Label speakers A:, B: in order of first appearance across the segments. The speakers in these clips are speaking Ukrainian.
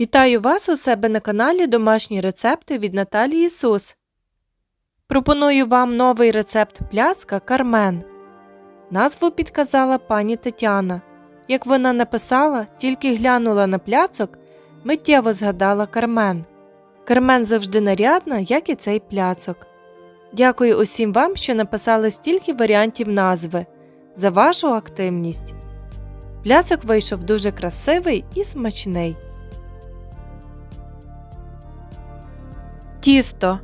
A: Вітаю вас у себе на каналі Домашні рецепти від Наталії Сус. Пропоную вам новий рецепт пляска Кармен. Назву підказала пані Тетяна. Як вона написала, тільки глянула на пляцок, миттєво згадала Кармен. Кармен завжди нарядна, як і цей пляцок. Дякую усім вам, що написали стільки варіантів назви за вашу активність. Пляцок вийшов дуже красивий і смачний. Тісто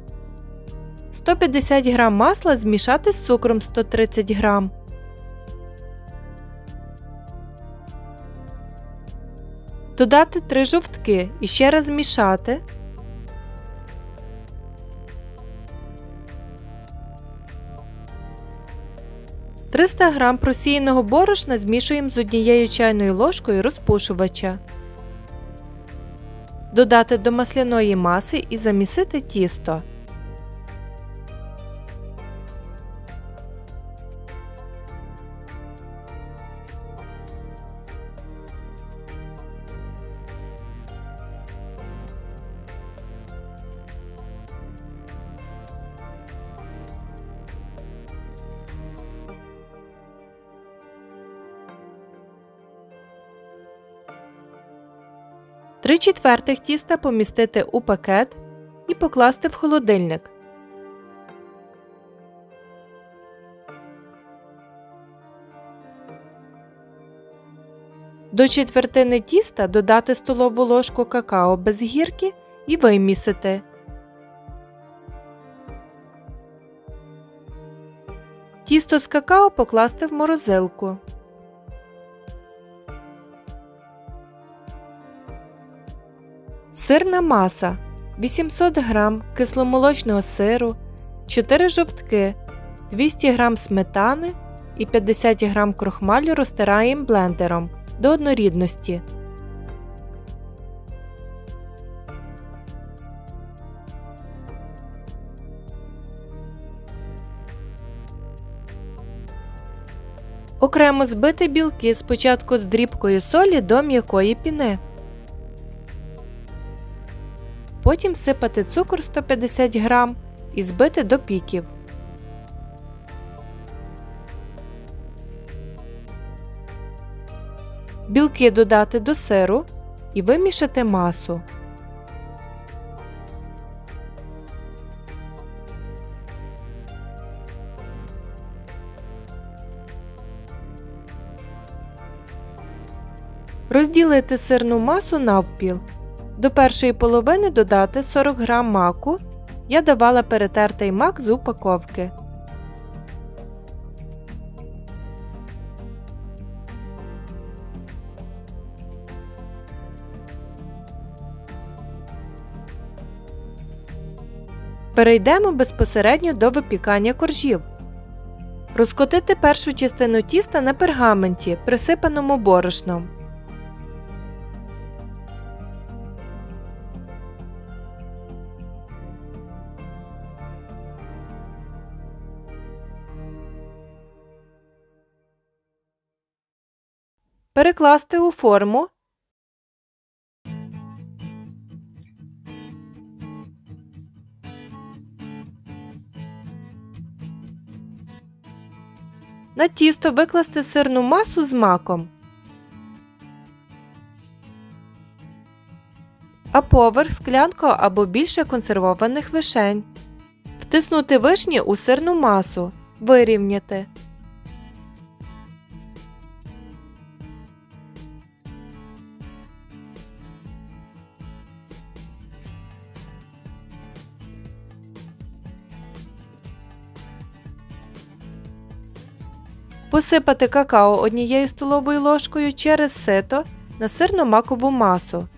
A: 150 г масла змішати з цукром 130 г. Додати 3 жовтки і ще раз змішати. Триста г просіяного борошна змішуємо з однією чайною ложкою розпушувача. Додати до масляної маси і замісити тісто. Три четвертих тіста помістити у пакет і покласти в холодильник. До четвертини тіста додати столову ложку какао без гірки і вимісити. Тісто з какао покласти в морозилку. Сирна маса 800 г кисломолочного сиру, 4 жовтки, 200 г сметани і 50 г крохмалю розтираємо блендером до однорідності. Окремо збити білки спочатку з дрібкою солі до м'якої піни. Потім сипати цукор 150 г і збити до піків. Білки додати до сиру і вимішати масу. Розділити сирну масу навпіл. До першої половини додати 40 г маку. Я давала перетертий мак з упаковки. Перейдемо безпосередньо до випікання коржів. Розкотити першу частину тіста на пергаменті, присипаному борошном. Перекласти у форму. На тісто викласти сирну масу з маком. А поверх склянку або більше консервованих вишень. Втиснути вишні у сирну масу. Вирівняти. Посипати какао однією столовою ложкою через сито на сирно-макову масу.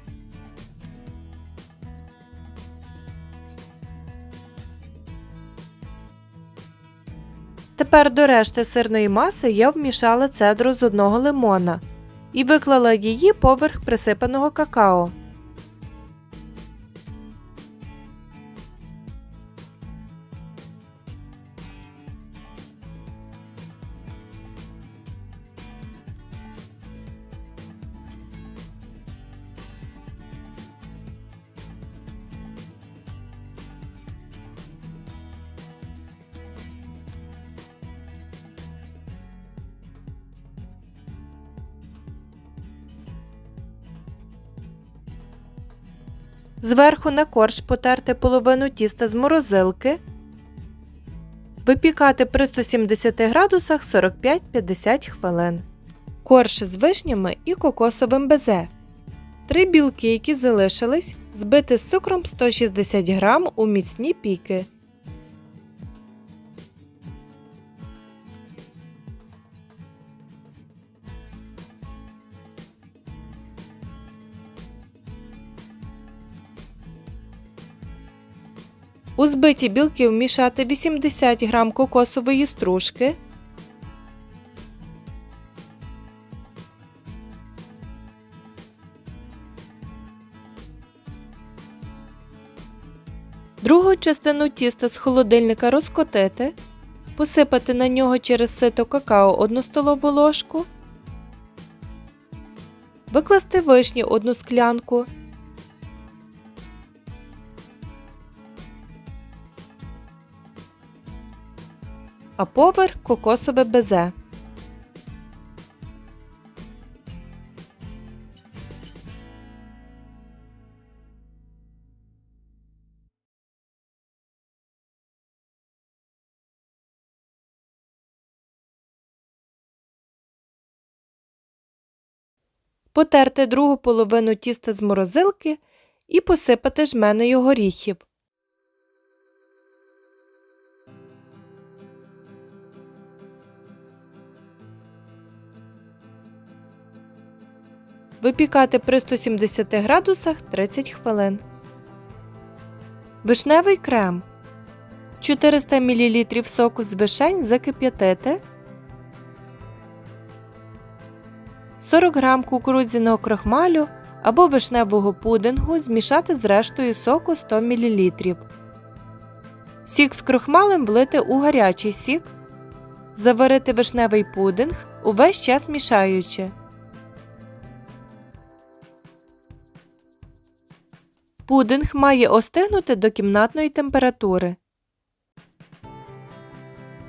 A: Тепер до решти сирної маси я вмішала цедру з одного лимона і виклала її поверх присипаного какао. Зверху на корж потерти половину тіста з морозилки. Випікати при 170 градусах 45-50 хвилин. Корж з вишнями і кокосовим безе. Три білки, які залишились, збити з цукром 160 г у міцні піки. У збиті білки вмішати 80 г кокосової стружки, другу частину тіста з холодильника розкотити, посипати на нього через сито какао 1 столову ложку, викласти вишні 1 склянку, а поверх кокосове безе. Потерти другу половину тіста з морозилки і посипати жменею горіхів. Випікати при 170 градусах 30 хвилин. Вишневий крем. 400 мл соку з вишень закип'ятити. 40 г кукурудзяного крохмалю або вишневого пудингу змішати з рештою соку 100 мл. Сік з крохмалем влити у гарячий сік. Заварити вишневий пудинг, увесь час мішаючи. Пудинг має остигнути до кімнатної температури.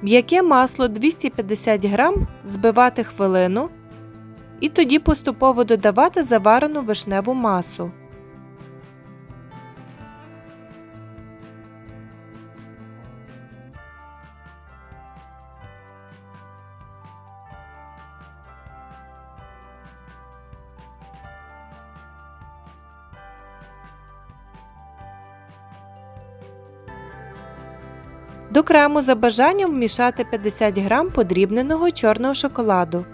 A: М'яке масло 250 г збивати хвилину і тоді поступово додавати заварену вишневу масу. До крему за бажанням вмішати 50 г подрібненого чорного шоколаду.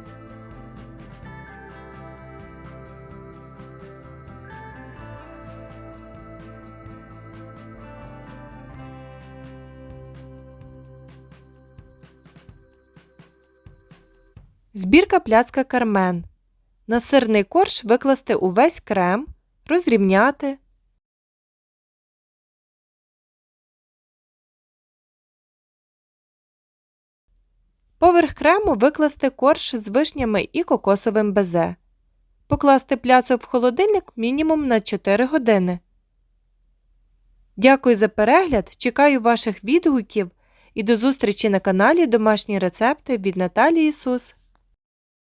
A: Збірка пляцка кармен. На сирний корж викласти увесь крем, розрівняти. Поверх крему викласти корж з вишнями і кокосовим безе. Покласти пляцок в холодильник мінімум на 4 години. Дякую за перегляд. Чекаю ваших відгуків і до зустрічі на каналі Домашні рецепти від Наталії Ісус.